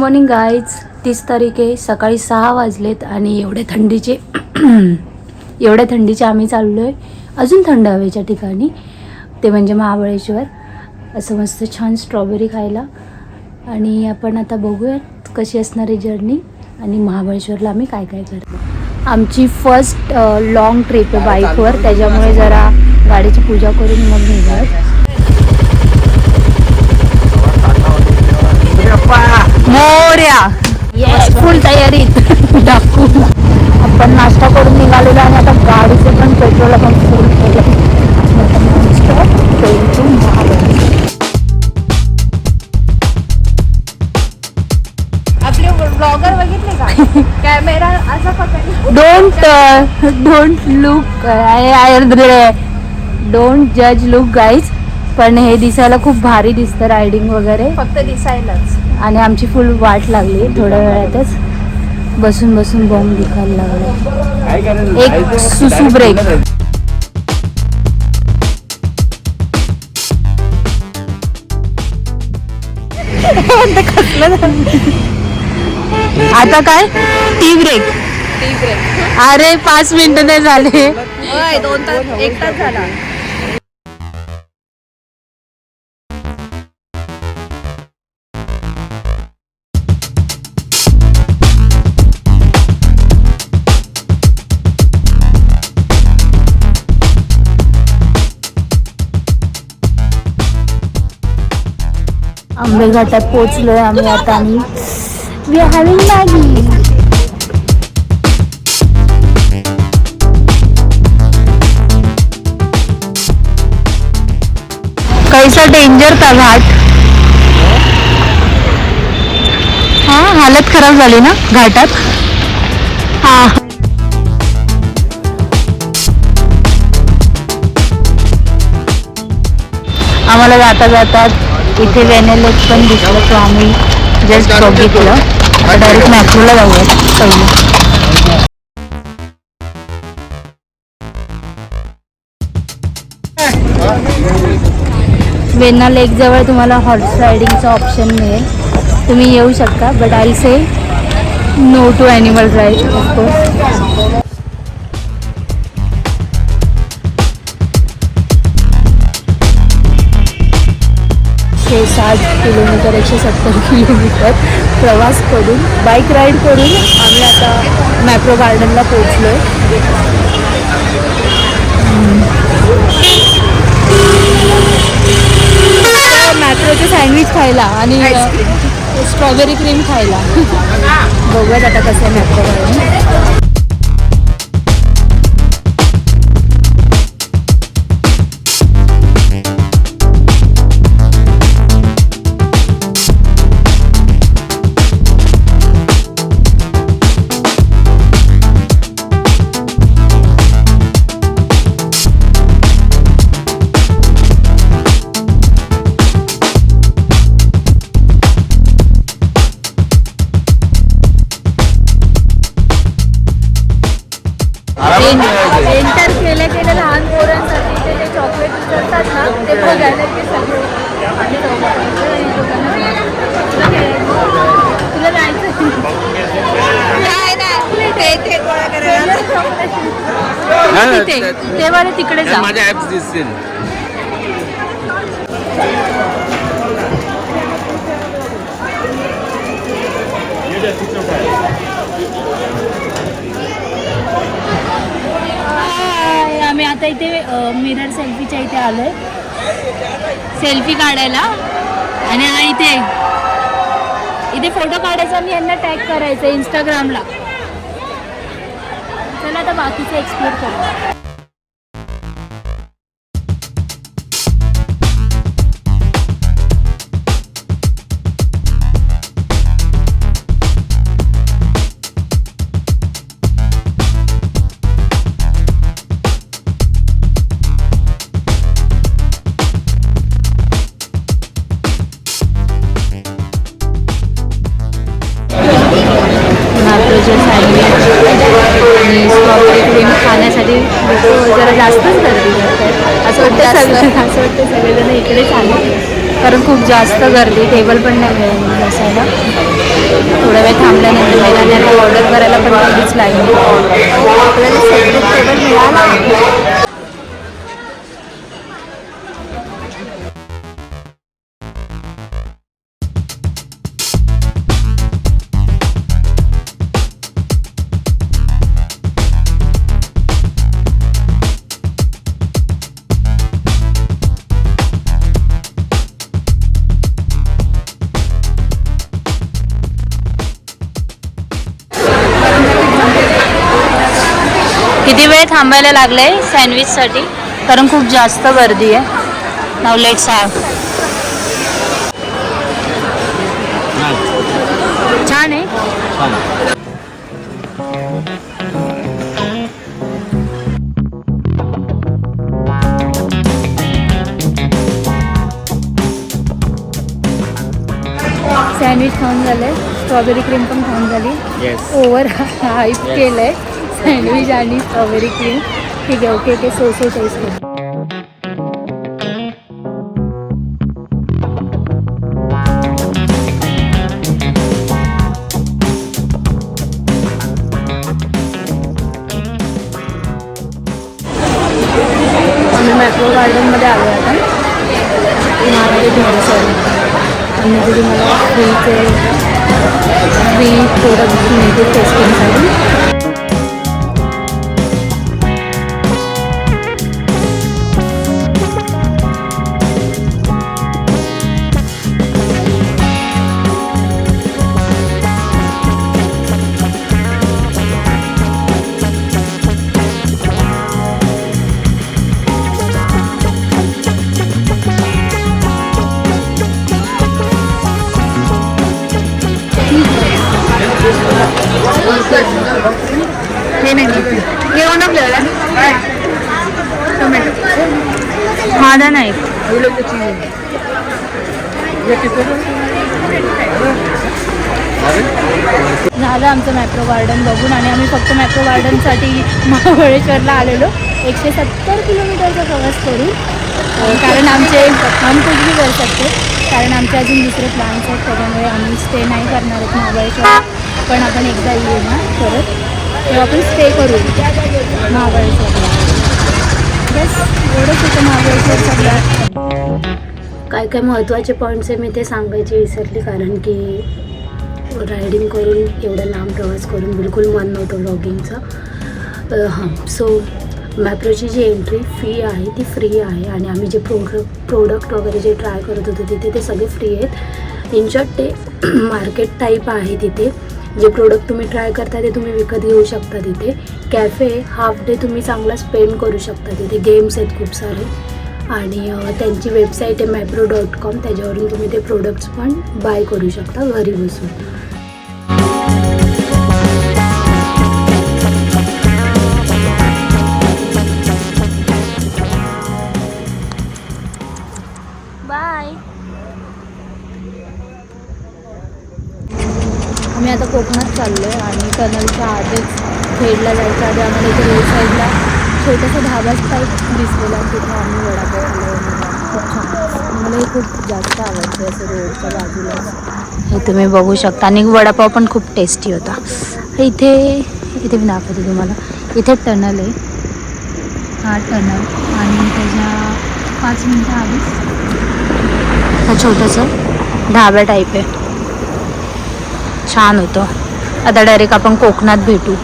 Morning guys तीस तारीख आहे. सकाळी सहा वाजलेत आणि एवढे थंडीचे एवढ्या थंडीचे आम्ही चाललो आहे अजून थंड हवेच्या ठिकाणी. ते म्हणजे महाबळेश्वर. असं मस्त छान स्ट्रॉबेरी खायला. आणि आपण आता बघूयात कशी असणार आहे जर्नी आणि महाबळेश्वरला आम्ही काय काय करतो. आमची फर्स्ट लॉंग ट्रिप आहे बाईकवर त्याच्यामुळे जरा गाडीची पूजा करून मग निघत मोर्या. येस फुल तयारीत. आपण नाश्ता करून निघालेलो आणि आता गाडीचे पण पेट्रोल आपण फुल केलं. आपले ब्लॉगर बघितले का? कॅमेरा असा पकडला. Don't don't look I don't जज लुक गाईज पण हे दिसायला खूप भारी दिसतं रायडिंग वगैरे. फक्त दिसायलाच. आणि आमची फुल वाट लागली थोड्या वेळातच. बसून बसून बॉम्ब दिखायला लागला. एक सुसू ब्रेक आता काय? टी ब्रेक अरे पाच मिनिटं नाही झाले. दोन तास एक तास झाला. आंबे घाटात पोहोचलोय आम्ही आता आणि वी आर हॅव्हिंग मॅगी कैसा डेंजर था घाट? हा हालत खराब झाली ना घाटात? हा. आम्हाला जाता जातात इथे वेनेलेक पण दिसलं तो आम्ही जस्ट बघितलं. आता डायरेक्ट मॅट्रोला जाऊयात पहिले. वेण्णा लेक जवळ तुम्हाला हॉर्स रायडिंगचं ऑप्शन मिळेल. तुम्ही येऊ शकता but I say no to animal ride of course एकशे साठ किलोमीटर एकशे सत्तर किलोमीटर प्रवास करून बाईक राईड करून आम्ही आता मॅप्रो गार्डनला पोचलो मॅप्रोचे सँडविच खायला आणि स्ट्रॉबेरी क्रीम खायला. बघूयात आता कसं आहे मॅप्रो गार्डन तिथे ते तिकडे जा. माझ्या ऍप्स दिसतील. हाय, आम्ही आता इथे मिरर सेल्फीच्या इथे आलोय. सेल्फी काढायला. आणि हा इथे इथे फोटो काढायचा आणि यांना टॅग करायचं इंस्टाग्रामला बाकीचं एक्सप्लोर करू. जास्तच गर्दी? करतात असं वाटतं सगळं असं वाटतं सगळेजण इकडेच आले कारण खूप जास्त गर्दी टेबल पण नाही मिळाली बसायला फायनली ऑर्डर करायला पण तेवढीच लागली. आपल्याला सेपरेट टेबल मिळाला. किती वेळ थांबायला लागलंय सँडविचसाठी? कारण खूप जास्त गर्दी आहे. नाव लेट्स हॅव छान आहे. सँडविच खाऊन झालंय स्ट्रॉबेरी क्रीम पण खाऊन झाली. ओव्हर हाईप केलंय. सँडविच आणि स्ट्रॉबेरी क्रीम. ठीक आहे okay okay so so test करू आम्ही मॅक्रो गार्डनमध्ये आलो आहे आता. महाराज थोडंसं आणि तुम्हाला फ्रीचे फ्री प्रोडक्ट मिळतील टेस्टिंगसाठी घेऊन फ्लेवर टोमॅटो. माझा नाही. झालं आमचं मॅप्रो गार्डन बघून आणि आम्ही फक्त मॅप्रो गार्डनसाठी महाबळेश्वरला आलेलो. एकशे सत्तर किलोमीटरचा प्रवास करून कारण आमचे हम कुछ भी कर सकते कारण आमचे अजून दुसरे प्लॅन्स आहेत त्याच्यामुळे आम्ही स्टे नाही करणार आहेत महाबळेश्वर पण आपण एकदा येऊ ना परत. तेव्हा आपण स्टे करू. महाबळेश्वरला. बस एवढंच होतं महाबळेश्वर सगळ्यात काय काय महत्त्वाचे पॉईंट्स आहे मी ते सांगायचे विसरले कारण की रायडिंग करून एवढा लांब प्रवास करून बिलकुल मन नव्हतं ब्लॉगिंगचं हां सो मॅप्रोची जी एंट्री फी आहे ती फ्री आहे आणि आम्ही जे प्रोडक्ट प्रोडक्ट वगैरे जे ट्राय करत होतो तिथे ते सगळे फ्री आहेत. इन शॉर्ट ते मार्केट टाईप आहे तिथे. जे प्रोडक्ट तुम्ही ट्राय करता ते तुम्ही विकत घेऊ शकता तिथे. कॅफे हाफ डे तुम्ही चांगला स्पेंड करू शकता तिथे. गेम्स आहेत खूप सारे. आणि त्यांची वेबसाईट आहे मॅप्रो डॉट कॉम त्याच्यावरून तुम्ही ते प्रोडक्ट्स पण बाय करू शकता घरी बसून. कोकणात चाललो आहे आणि टनलच्या आधीच खेडला जायच्या आधी आम्हाला इथे रोड साईडला छोटासा धाबा टाईप दिसलेला तिथे आम्ही वडापाव खाल्ला खूप छान मला हे खूप जास्त आवडते असं रोडच्या बाजूला. हे तुम्ही बघू शकता. आणि वडापाव पण खूप टेस्टी होता. इथे इथे मी दाखवते तुम्हाला. इथे टनल आहे. हा टनल. आणि त्याच्या पाच मिनटं आधीच हा छोटंसं ढाबा टाईप आहे. छान होतं. आता डायरेक्ट आपण कोकणात भेटू.